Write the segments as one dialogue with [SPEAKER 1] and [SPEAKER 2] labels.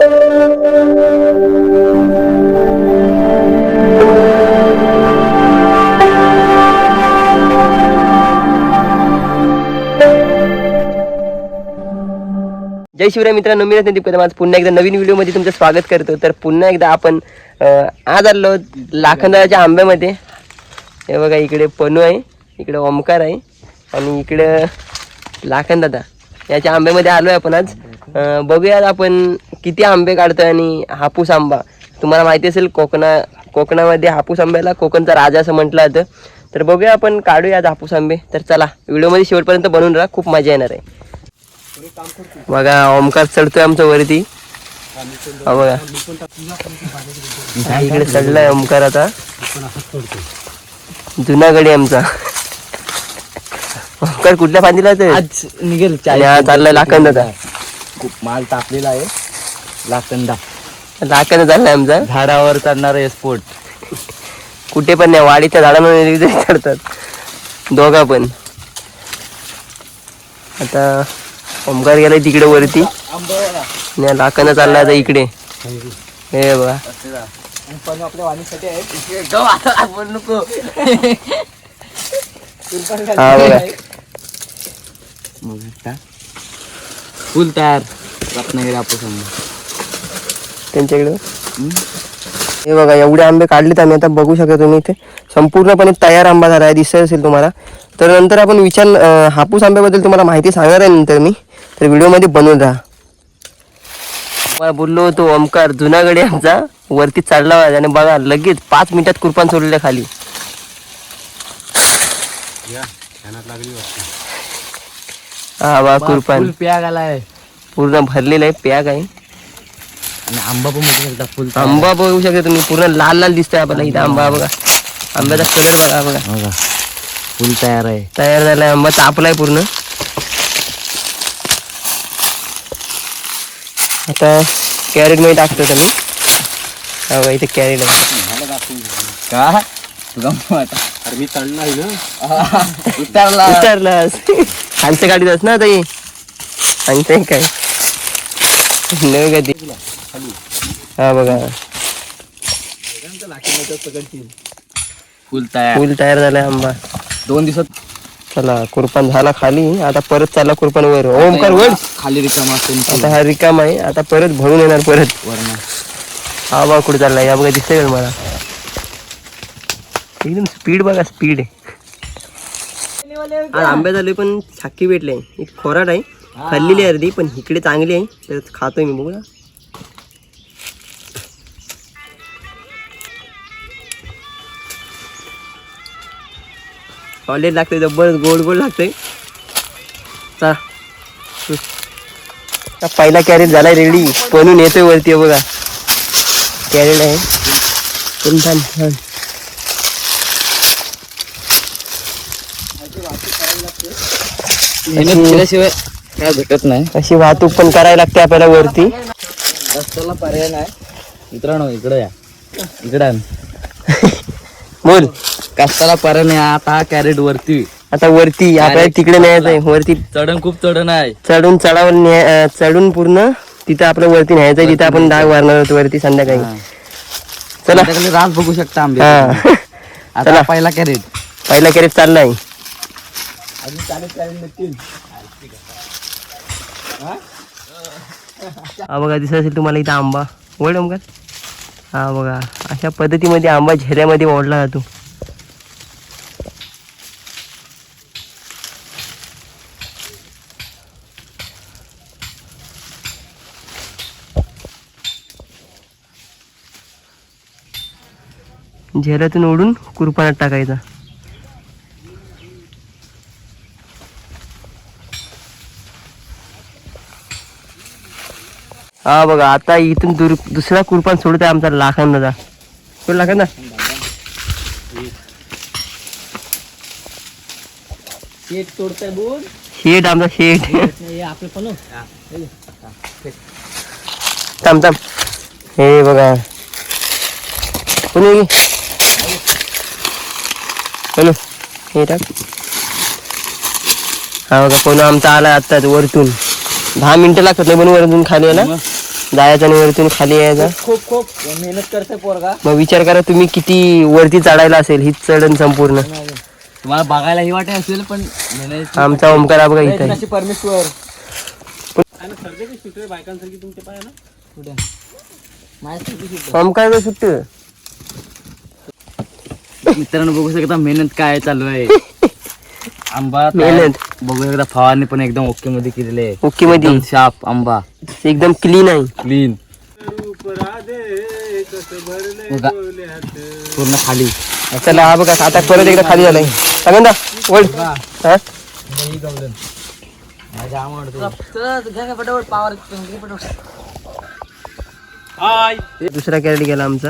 [SPEAKER 1] जय शिवराय मित्रांनो मी रत्नदीप कदम. आज पुन्हा एकदा नवीन व्हिडिओमध्ये तुमचं स्वागत करतो. तर पुन्हा एकदा आपण अं, आज आलो लाखनदाच्या आंब्यामध्ये. हे बघा इकडे पनू आहे इकडे ओमकार आहे आणि इकडे लाखंदादा याच्या आंब्यामध्ये आलो आहे आपण आज. अं, बघूया आज आपण किती आंबे काढतोय आणि हापूस आंबा. तुम्हाला माहिती असेल कोकणा कोकणामध्ये हापूस आंब्याला कोकणचा राजा असं म्हटलं जातं. तर बघूया आपण काढूया आज हापूस आंबे. तर चला व्हिडिओमध्ये शेवटपर्यंत बनवून राहा. खूप मजा येणार आहे. बघा ओमकार चढतोय आमच्या वरती. बघा. इकडे चढलाय ओमकार आता. जुना गडी आमचा. ओमकार कुठल्या फांदीला चाललाय लाखंद आता
[SPEAKER 2] खूप माल टाकलेला आहे. लाखंदा
[SPEAKER 1] लाखंद चाललाय आमचा.
[SPEAKER 2] झाडावर चढणार आहे स्पोर्ट
[SPEAKER 1] कुठे पण नाही वाडीच्या झाडांवर चढतात दोघा पण. आता ओमकार गेलाय तिकडे वरती. आणि लाखंद चाललाय आता इकडे. हे
[SPEAKER 2] पण आपल्या वाणीसाठी आहे नको
[SPEAKER 1] हा बघा
[SPEAKER 2] फुल तयार. रत्नागिरी आपण
[SPEAKER 1] त्यांच्याकडे? हे बघा एवढे आंबे काढलेत आम्ही आता बघू शकता तुम्ही इथे. संपूर्णपणे तयार आंबा झाला आहे दिसत असेल तुम्हाला. तर नंतर आपण विचार हापूस आंब्याबद्दल तुम्हाला माहिती सांगणार आहे नंतर मी. तर व्हिडिओमध्ये बनवून राहा. मला बोललो होतो ओमकार जुनागडे आमचा. वरती चढला होता आणि बघा लगेच पाच मिनिटात कुरपान सोडलेलं खाली. हा बा कुरपान.
[SPEAKER 2] फुल प्याग आलाय.
[SPEAKER 1] पूर्ण भरलेलं आहे पॅक आहे.
[SPEAKER 2] आणि आंबा पण बघू शकता फुल
[SPEAKER 1] आंबा बघू शकता तुम्ही पूर्ण लाल लाल दिसतोय आपल्याला इथं आंबा बघा. आंब्याचा कलर बघा बघा.
[SPEAKER 2] बघा फुल तयार आहे.
[SPEAKER 1] तयार झालाय आंबा तापलाय पूर्ण. आता कॅरेटमध्ये टाकतो तुम्ही हा बघा इथे कॅरेट आहे.
[SPEAKER 2] का? अरे मी चढणार ना. उतरला
[SPEAKER 1] उतरलास. खालचं काढीतस ना ताई सांगते काय? नवी हा बघा.
[SPEAKER 2] फुल तयार.
[SPEAKER 1] फुल तयार झालाय आंबा.
[SPEAKER 2] दोन दिवसात.
[SPEAKER 1] चला कुरपान झाला खाली. आता परत चालला कुरपान वर. ओमकार वर.
[SPEAKER 2] खाली रिकामा
[SPEAKER 1] आता हा रिकाम आहे. आता परत भरून येणार परत. हा बघा कुठे चाललाय? या बघा दिसतंय मला एकदम स्पीड बघा स्पीड आहे. आज आंब्या झाले पण छाकी भेटले एक खोराट आहे. खाल्लेली आहे अर्धी पण इकडे चांगली आहे. तर खातोय मी बघू ना सॉलिड लागते जबर गोड गोड लागते चला. पहिला कॅरेट झालाय रेडी. बनून येतोय वरती बघा. कॅरेट आहे.
[SPEAKER 2] मेहनत केल्याशिवाय काय भेटत नाही.
[SPEAKER 1] अशी वाहतूक पण करायला लागते आपल्याला वरती.
[SPEAKER 2] रस्त्याला पर्याय नाही. मित्रांनो इकडे या. इकडे.
[SPEAKER 1] बोल.
[SPEAKER 2] कष्टाला पर्याय नाही आता कॅरेट वरती.
[SPEAKER 1] आता वरती आपल्याला तिकडे न्यायचंय वरती.
[SPEAKER 2] चढण खूप चढण आहे.
[SPEAKER 1] चढून चढावर न्याय अं, चढून पूर्ण तिथं आपलं वरती न्यायचंय तिथं आपण डाग मारणार होतो वरती संध्याकाळी. चला.
[SPEAKER 2] संध्याकाळी रास बघू शकता आंबे.
[SPEAKER 1] हा.
[SPEAKER 2] आता. पहिला कॅरेट
[SPEAKER 1] पहिला कॅरेट चाललाय. हा? बघा दिसत असेल तुम्हाला इथं आंबा. ओढ का? हा बघा अशा पद्धतीमध्ये आंबा झेऱ्यामध्ये ओढला जातो. झेऱ्यातून ओढून कुरपानात टाकायचा. हा बघा आता इथून दुर दुसरा कुरपान सोडत आहे आमचा लाखांदा सोड लाखांदा.
[SPEAKER 2] तोडताय बोल.
[SPEAKER 1] शेट आमचा शेट.
[SPEAKER 2] आपले पण
[SPEAKER 1] थांब थांब. हे बघा. कोणी? हॅलो. हे टाक. हा बघा कोण आमचा आला आत्ताच वरतून. दहा मिनिटं लागतात नाही पण वरतून खाली यायला जायचं आणि वरतून खाली यायचा.
[SPEAKER 2] खूप खूप. मेहनत करते पोरगा.
[SPEAKER 1] मग विचार करा तुम्ही किती वरती चढायला असेल ही चढण संपूर्ण.
[SPEAKER 2] तुम्हाला बघायला ही वाटत असेल पण मेहनत
[SPEAKER 1] आमचा ओमकार बघा इथे.
[SPEAKER 2] परमेश्वर
[SPEAKER 1] ओमकार सुट्ट
[SPEAKER 2] मित्रांनो बघू शकता मेहनत काय चालू आहे. आंबा
[SPEAKER 1] मेहनत.
[SPEAKER 2] बघू शकता फवारणी पण एकदम ओके मध्ये केलेले
[SPEAKER 1] ओके मध्ये
[SPEAKER 2] शाप आंबा.
[SPEAKER 1] एकदम क्लीन आहे.
[SPEAKER 2] क्लीन पूर्ण खाली.
[SPEAKER 1] चला हा बघा आता परत एकदा खाली झालाय. सांगा हा? दुसरा कॅरेट गेला आमचा.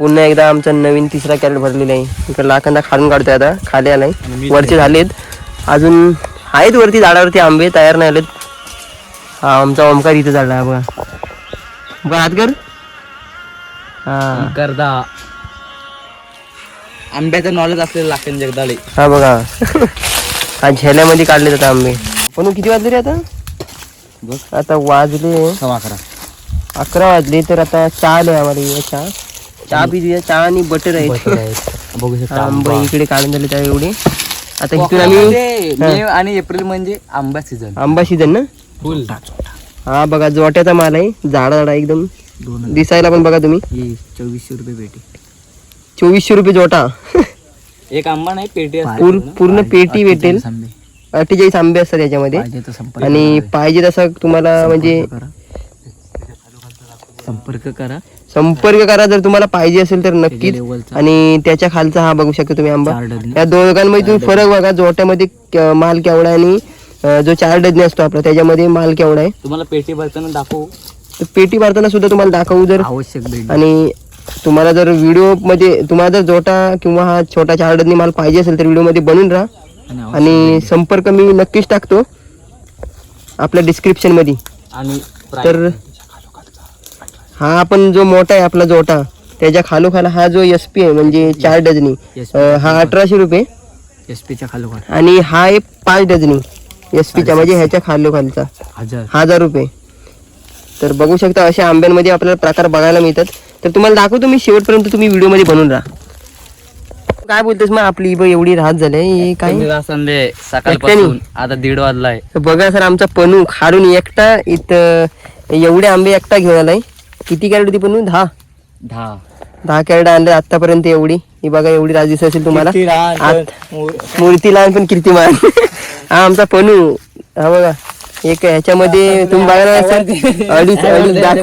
[SPEAKER 1] पुन्हा एकदा आमचा नवीन तिसरा कॅरेट भरलेला आहे. इकडे लाखांदा खाडून काढतोय आता. खाली आलाय. वरचे झालेत अजून आहेत वरती झाडावरती आंबे तयार नाही आलेत. हा आमचा ओमकार इथे झाला बघा. बघा हात कर. हा.
[SPEAKER 2] करदा. आंब्याचं नॉलेज असलेलं लागतं जगदाळे.
[SPEAKER 1] हा बघा. हा झेल्यामध्ये काढले जातात आंबे. पण किती वाजले रे आता?
[SPEAKER 2] बघ
[SPEAKER 1] आता वाजले.
[SPEAKER 2] सव्वा अकरा.
[SPEAKER 1] अकरा वाजले तर आता चहा आलोय आम्हाला चहा चहा पिऊया चहा आणि बटर आहे
[SPEAKER 2] बघू शकता
[SPEAKER 1] आंबा
[SPEAKER 2] आंबा.
[SPEAKER 1] इकडे काढून झाले त्या एवढे. आता आम्ही
[SPEAKER 2] कोकणामध्ये मे आणि एप्रिल म्हणजे आंबा सीझन
[SPEAKER 1] आंबा सीझन ना?
[SPEAKER 2] फुल.
[SPEAKER 1] हा बघा जोट्याचा माल आहे. झाडा झाडा एकदम. दिसायला पण बघा तुम्ही.
[SPEAKER 2] चोवीसशे रुपये पेटी.
[SPEAKER 1] चोवीसशे रुपये जोटा.
[SPEAKER 2] एक आंबा नाही पेटी असते
[SPEAKER 1] पूर्ण. पेटी भेटेल.
[SPEAKER 2] आंबे.
[SPEAKER 1] अठ्ठेचाळीस आंबे असतात याच्यामध्ये.
[SPEAKER 2] पाहिजे तर संपर्क
[SPEAKER 1] आणि पाहिजे तसं तुम्हाला म्हणजे
[SPEAKER 2] करा. संपर्क करा.
[SPEAKER 1] संपर्क करा जर तुम्हाला पाहिजे असेल तर नक्कीच. आणि त्याच्या खालचा हा बघू शकता तुम्ही आंबा. या दोघांमध्ये तुम्ही फरक बघा जोट्यामध्ये माल केवढा आहे आणि जो चार डजनी असतो आपला त्याच्यामध्ये माल केवढा आहे.
[SPEAKER 2] तुम्हाला पेटी भरताना दाखवू?
[SPEAKER 1] पेटी भरताना सुद्धा तुम्हाला दाखवू जर.
[SPEAKER 2] आवश्यक
[SPEAKER 1] आणि तुम्हाला जर व्हिडिओमध्ये तुम्हाला जर जोटा किंवा हा छोटा चार डजनी माल पाहिजे असेल तर व्हिडिओमध्ये बनवून राहा.
[SPEAKER 2] आणि
[SPEAKER 1] संपर्क मी नक्कीच टाकतो. आपल्या डिस्क्रिप्शनमध्ये
[SPEAKER 2] आणि
[SPEAKER 1] तर हा आपण जो मोठा आहे आपला जोटा त्याच्या खालोखाल हा जो एस पी आहे म्हणजे चार डझनी अं, हा अठराशे रुपये.
[SPEAKER 2] एस पीच्या खालोखाल.
[SPEAKER 1] आणि हा आहे पाच डझनी एस पीच्या म्हणजे ह्याच्या खालोखालचा.
[SPEAKER 2] हजार.
[SPEAKER 1] हजार रुपये. तर बघू शकता अशा आंब्यांमध्ये आपल्याला प्रकार बघायला मिळतात. तर तुम्हाला दाखवतो मी शेवटपर्यंत तुम्ही व्हिडिओमध्ये बनवून राहा. काय बोलतोस मग आपली बघ एवढी राहत झाली हे काय?
[SPEAKER 2] संडे सकाळपासून. आता दीड वाजलाय.
[SPEAKER 1] तर बघा सर आमचा पनू खाडून एकटा इथं एवढे आंबे एकटा घेऊन आलाय. किती कॅरेट होती पनू दहा.
[SPEAKER 2] दहा.
[SPEAKER 1] दहा कॅरेट आणले आतापर्यंत एवढी. ही बघा एवढी राज दिसत असेल तुम्हाला. मूर्ती लहान पण कीर्तिमान. हा आमचा पनू. हा बघा एक ह्याच्यामध्ये तुम्ही बघा ना अडीच अडीच डाग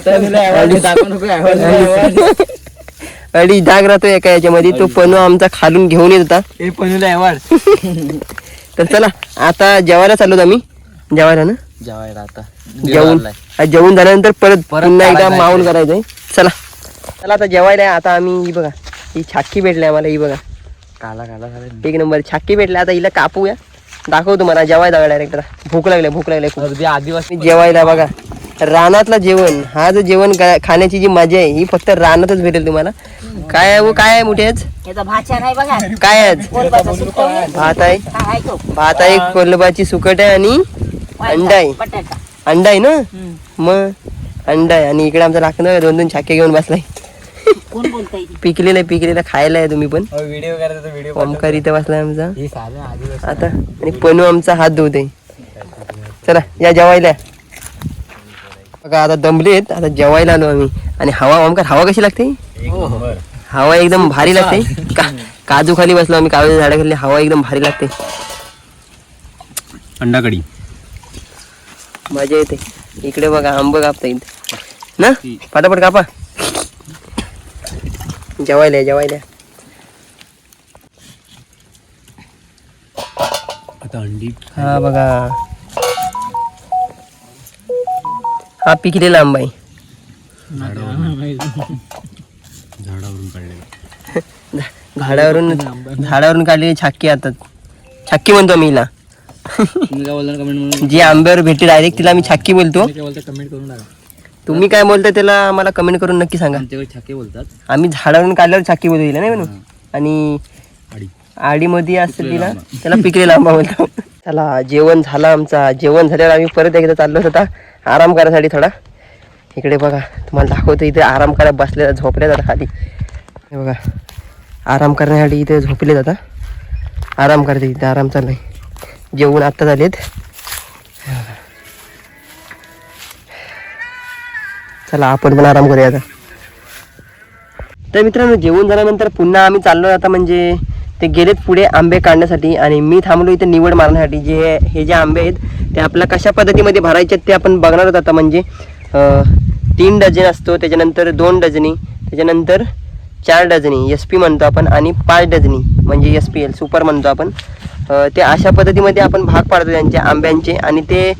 [SPEAKER 1] अडीच डाग राहतो एका याच्यामध्ये तो पनू आमचा खालून घेऊन येत होता.
[SPEAKER 2] हे
[SPEAKER 1] तर चला आता जेवायला चाललो आम्ही. जेवायला ना?
[SPEAKER 2] जेवायला आता.
[SPEAKER 1] जेवून जेवून झाल्यानंतर परत
[SPEAKER 2] परत
[SPEAKER 1] पुन्हा एकदा माऊल करायचंय. चला. चला आता जेवायला. आता आम्ही ही बघा ही छाक्की भेटली आम्हाला ही बघा.
[SPEAKER 2] काला काला झाला.
[SPEAKER 1] एक नंबर छाक्की भेटली. आता हिला कापूया. दाखव तुम्हाला जेवायला डायरेक्ट भूक लागले भूक लागले
[SPEAKER 2] आदिवासी
[SPEAKER 1] जेवायला बघा. रानातलं जेवण हा जो जेवण खाण्याची जी मजा आहे ही फक्त रानातच भेटेल तुम्हाला. काय आहे वो काय आहे मोठेच
[SPEAKER 3] याचा भाषा नाही बघा.
[SPEAKER 1] काय आहे आज? भात आहे.
[SPEAKER 3] हा
[SPEAKER 1] भात आहे कोलबाची सुकट आहे आणि अंडा आहे.
[SPEAKER 3] बटाटा.
[SPEAKER 1] अंडा आहे ना? मग अंडा आहे. आणि इकडे आमचा राखण दोन दोन छाके घेऊन बसलाय.
[SPEAKER 3] कोण बोलताय?
[SPEAKER 1] पिकलेलं आहे पिकलेलं खायला आहे तुम्ही पण.
[SPEAKER 2] व्हिडिओ करायचा व्हिडिओ
[SPEAKER 1] ओमकार इथे बसलाय आमचा.
[SPEAKER 2] ही
[SPEAKER 1] आता आणि पनू आमचा हात धुवते. चला या जेवायला. बघा आता दमलेत आता जेवायला आलो आम्ही. आणि हवा ओमकार हवा कशी लागते? हवा एकदम भारी लागते. का काजू खाली बसलो आम्ही काजूच्या झाडाखाली हवा एकदम भारी लागते.
[SPEAKER 2] अंडाकडी.
[SPEAKER 1] मजा येते. इकडे बघा आंब कापता येत ना? पटापट कापा. जेवायला जेवायला.
[SPEAKER 2] आता अंडी
[SPEAKER 1] हा बघा. हा पिकलेला आंबा आहे.
[SPEAKER 2] झाडावरून काढलेला.
[SPEAKER 1] झाडावरून झाडावरून काढलेली छाक्की आता छाक्की म्हणतो हिला. जी आंब्यावर भेटते डायरेक्ट तिला आम्ही छाक्की बोलतो.
[SPEAKER 2] कमेंट करून
[SPEAKER 1] तुम्ही काय बोलता त्याला मला कमेंट करून नक्की सांगा.
[SPEAKER 2] छाके बोलतात.
[SPEAKER 1] आम्ही झाडावरून काढल्यावर छाक्की बोलतो तिला नाही म्हणून. आणि
[SPEAKER 2] आडी.
[SPEAKER 1] आडीमध्ये असते तिला त्याला पिकलेला आंबा बोलतो. चला जेवण झालं आमचा. जेवण झाल्यावर आम्ही परत एकदा चाललो होता आराम करायसाठी थोडा. इकडे बघा तुम्हाला दाखवतो इथे आराम करायला बसले झोपले जातात खाली. हे बघा आराम करण्यासाठी इथे झोपले जातात आराम करते इथे आराम चाललाय. जेवण आत्ता झालेत. चला आपण पण आराम करूया आता. तर मित्रांनो जेवण झाल्यानंतर पुन्हा आम्ही चाललो आता म्हणजे ते गेलेत पुढे आंबे काढण्यासाठी आणि मी थांबलो इथे निवड मारण्यासाठी. जे हे जे आंबे आहेत ते आपल्या कशा पद्धतीमध्ये भरायचे ते आपण बघणार आहोत आता म्हणजे तीन डझन असतो त्याच्यानंतर दोन डझनी त्याच्यानंतर चार डझनी एस पी म्हणतो आपण आणि पाच डझनी म्हणजे एस पी एल सुपर म्हणतो आपण. ते अशा पद्धतीमध्ये आपण भाग पाडतो त्यांचे आंब्यांचे आणि ते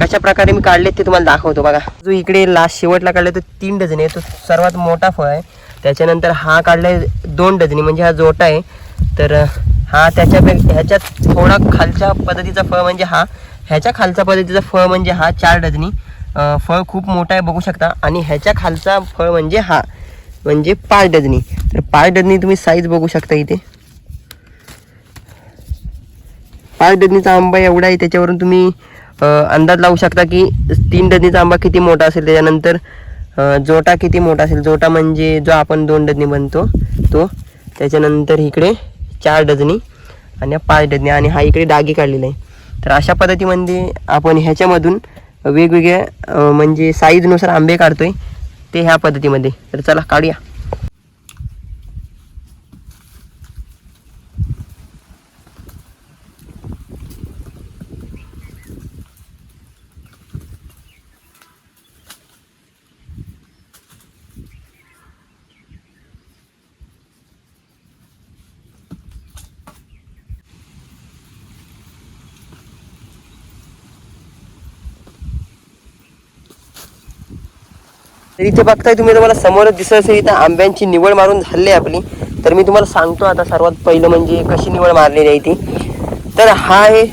[SPEAKER 1] कशा प्रकारे मी काढले ते तुम्हाला दाखवतो बघा. जो इकडे लास्ट शेवटला काढले तो तीन डझन आहे. तो सर्वात मोठा फळ आहे. त्याच्यानंतर हा काढलाय दोन डझनी म्हणजे हा जोटा आहे. तर हा त्याच्यापेक्षा ह्याच्यात थोडा खालच्या पद्धतीचा फळ म्हणजे हा. ह्याच्या खालचा पद्धतीचा फळ म्हणजे हा चार डझनी. फळ खूप मोठा आहे बघू शकता. आणि ह्याच्या खालचा फळ म्हणजे हा म्हणजे पाच डझनी. तर पाच डझनी तुम्ही साईज बघू शकता इथे. पाच डजनीचा आंबा एवढा आहे त्याच्यावरून तुम्ही अंदाज लावू शकता की तीन डझनीचा आंबा किती मोठा असेल त्याच्यानंतर जोटा किती मोठा असेल. जोटा म्हणजे जो आपण दोन डजनी बनतो तो. त्याच्यानंतर इकडे चार डजनी आणि पाच डजनी आणि हा इकडे डागी काढलेला आहे. तर अशा पद्धतीमध्ये आपण ह्याच्यामधून वेगवेगळ्या म्हणजे साईजनुसार आंबे काढतोय ते ह्या पद्धतीमध्ये. तर चला काढूया. तर इथे बघताय तुम्ही तुम्हाला समोरच दिसत असेल इथं आंब्यांची निवड मारून झाली आहे आपली. तर मी तुम्हाला सांगतो आता सर्वात पहिलं म्हणजे कशी निवड मारलेली आहे ती. तर हा आहे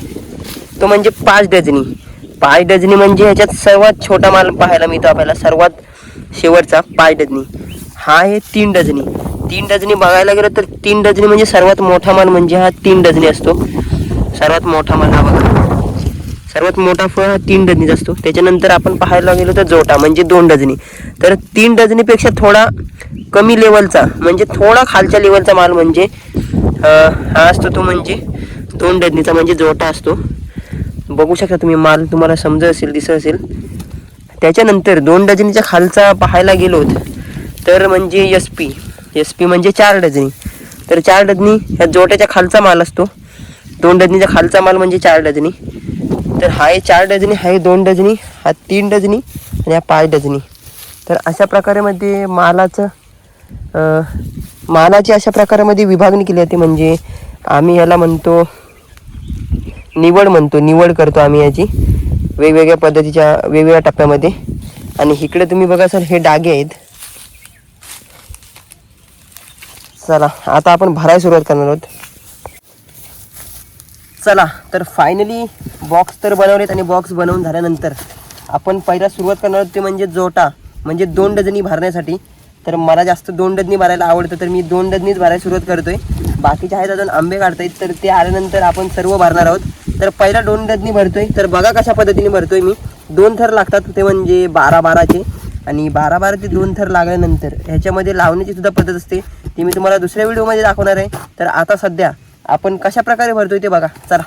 [SPEAKER 1] तो म्हणजे पाच डझनी. पाच डझनी म्हणजे ह्याच्यात सर्वात छोटा माल पाहायला मिळतो आपल्याला सर्वात शेवटचा पाच डझनी. हा आहे तीन डझनी. तीन डझनी बघायला गेलं तर तीन डझनी म्हणजे सर्वात मोठा माल म्हणजे हा तीन डझनी असतो. सर्वात मोठा माल हा बघा. सर्वात मोठा फळ हा तीन डजनीचा असतो. त्याच्यानंतर आपण पाहायला गेलो तर जोटा म्हणजे दोन डजनी तर तीन डजनीपेक्षा थोडा कमी लेवलचा म्हणजे थोडा खालच्या लेवलचा माल म्हणजे हा असतो तो म्हणजे दोन डजनीचा म्हणजे जोटा असतो. बघू शकता तुम्ही माल तुम्हाला समजत असेल दिसत असेल. त्याच्यानंतर दोन डजनीच्या खालचा पाहायला गेलो तर म्हणजे एस पी एस पी म्हणजे चार डजनी तर चार डजनी ह्या जोट्याच्या खालचा माल असतो. दोन डजनीचा खालचा माल म्हणजे चार डजनी तर हा आहे चार डझनी हा आहे दोन डझनी हा तीन डझनी आणि हा पाच डझनी. तर अशा प्रकारेमध्ये मालाचं मालाची अशा प्रकारामध्ये विभागणी केली जाते. म्हणजे आम्ही याला म्हणतो निवड म्हणतो निवड करतो आम्ही याची. वेगवेगळ्या पद्धतीच्या वेगवेगळ्या टप्प्यामध्ये. आणि इकडे तुम्ही बघा सर हे डागे आहेत. चला आता आपण भरायला सुरुवात करणार आहोत. चला तर फायनली बॉक्स तर बनवलेत आणि बॉक्स बनवून झाल्यानंतर आपण पहिला सुरुवात करणार आहोत ते म्हणजे जोटा म्हणजे दोन डझनी भरण्यासाठी. तर मला जास्त दोन डझनी भरायला आवडतं तर मी दोन डझनीच भरायला सुरुवात करतोय. बाकीचे आहेत अजून आंबे काढतायत तर ते आल्यानंतर आपण सर्व भरणार आहोत. तर पहिला दोन डझनी भरतोय तर बघा कशा पद्धतीने भरतोय मी. दोन थर लागतात ते म्हणजे बारा बाराचे. आणि बारा बारा ते दोन थर लागल्यानंतर ह्याच्यामध्ये लावण्याची सुद्धा पद्धत असते ती मी तुम्हाला दुसऱ्या व्हिडिओमध्ये दाखवणार आहे. तर आता सध्या आपण कशा प्रकारे भरतोय ते बघा. चला.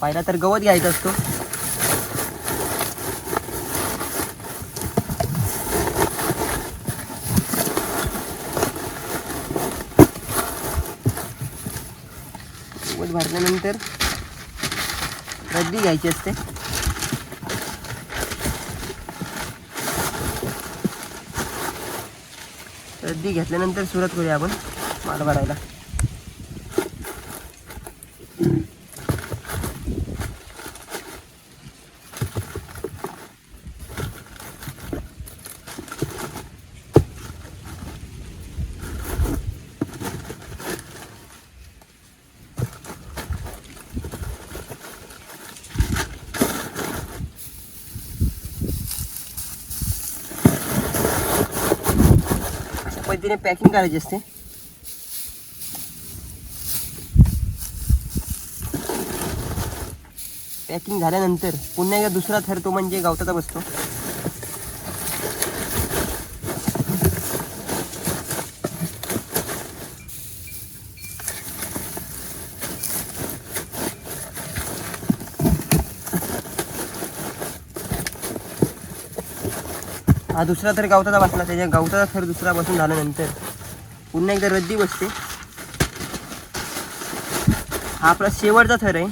[SPEAKER 1] पहिला तर गवत घ्यायचा असतो. गवत भरल्यानंतर रद्दी घ्यायची असते. रद्दी घेतल्यानंतर सुरुवात करूया आपण माल भरायला पद्धतीने पॅकिंग करायची असते. पॅकिंग झाल्यानंतर पुन्हा एकदा दुसरा थर तो म्हणजे गवताचा बसतो. हा दुसरा तर गवताचा बसला त्याच्या गवताचा थर दुसरा बसून झाल्यानंतर. पुन्हा एकदा रद्दी बसते. हा आपला शेवटचा थर आहे.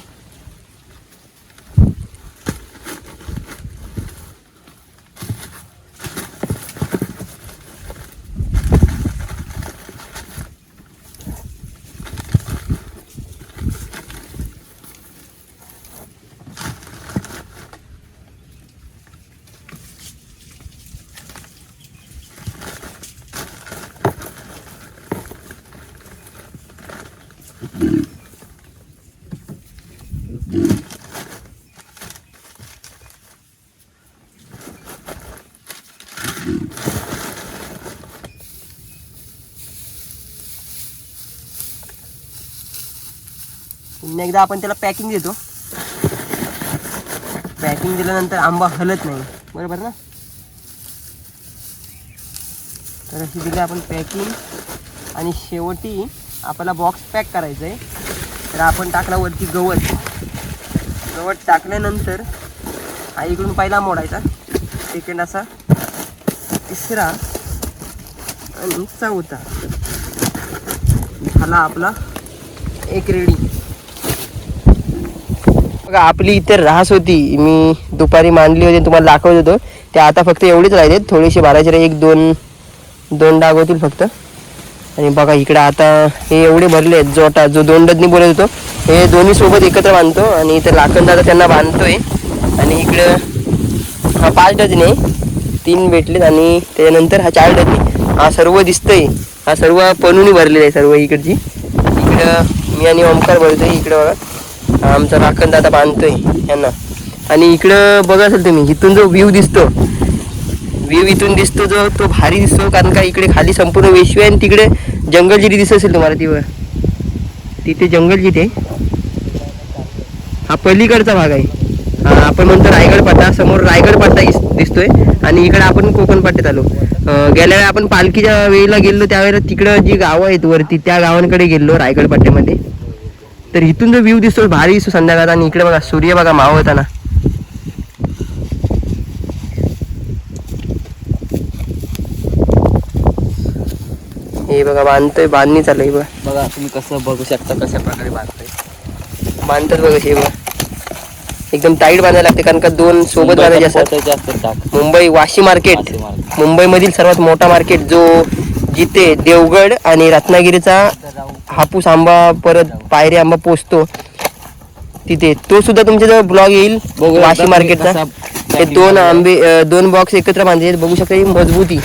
[SPEAKER 1] पुन्हा एकदा आपण त्याला पॅकिंग देतो. पॅकिंग दिल्यानंतर आंबा हलत नाही. बरोबर ना? तर अशी दिली आपण पॅकिंग आणि शेवटी आपल्याला बॉक्स पॅक करायचं आहे तर आपण टाकला वरती गवत. गवत टाकल्यानंतर हा इकडून पहिला मोडायचा सेकंड असा. तिसरा आणि चौथा झाला आपला एक रेडी बघा आपली इतर रास होती. मी दुपारी मांडली होती तुम्हाला दाखवत होतो. ते आता फक्त एवढीच राहिले थोडीशी बाराशे एक दोन दोन डाग होतील फक्त. आणि बघा इकडे आता हे एवढे भरले आहेत. जोटा जो दोन डजनी बोलत होतो हे दोन्ही सोबत एकत्र बांधतो. आणि इथे लाकण दादा त्यांना बांधतोय. आणि इकडं पाच डजने आहे. तीन भेटलेत आणि त्याच्यानंतर हा चार डबी हा सर्व दिसतंय. हा सर्व पणुनी भरलेला आहे सर्व इकडची. इकडं मी आणि ओमकार भरतोय इकडं बघा. आमचा राखण दादा बांधतोय यांना. आणि इकडं बघा असेल तुम्ही इथून जो व्ह्यू दिसतो. व्ह्यू इथून दिसतो जो तो भारी दिसतो कारण का इकडे खाली संपूर्ण वेशवी आहे आणि तिकडे जंगल जिरी दिसत असेल तुम्हाला तिवर तिथे जंगल जिथे हा पलीकडचा भाग आहे. हा आपण म्हणतो रायगड पट्टा समोर रायगड पट्टा दिस- दिसतोय. आणि इकडे आपण कोकण पट्ट्यात आलो गेल्या वेळी आपण पालखीच्या वेळेला गेलो त्यावेळेला तिकडं जी गावं आहेत वरती त्या गावांकडे गेलो रायगड पट्ट्यामध्ये तर इथून जो व्ह्यू दिसतो भारी दिसतो संध्याकाळचा आणि इकडे बघा सूर्य बघा मावळताना हे बघा बांधतोय बांधणी चालू आहे बघा.
[SPEAKER 2] बघा तुम्ही कसं बघू शकता कशा प्रकारे बांधताय.
[SPEAKER 1] बांधतात बघा हे बघा. एकदम टाईट बांधायला लागते कारण का दोन सोबत बांधायचे असतात. मुंबई वाशी मार्केट. मुंबईमधील सर्वात मोठा मार्केट जो जिथे देवगड आणि रत्नागिरीचा हापूस आंबा परत पायरी आंबा पोचतो तिथे. तो सुद्धा तुमच्या जवळ ब्लॉग येईल वाशी मार्केटचा हे दोन आंबे दोन बॉक्स एकत्र बांधले बघू शकता ही मजबूती.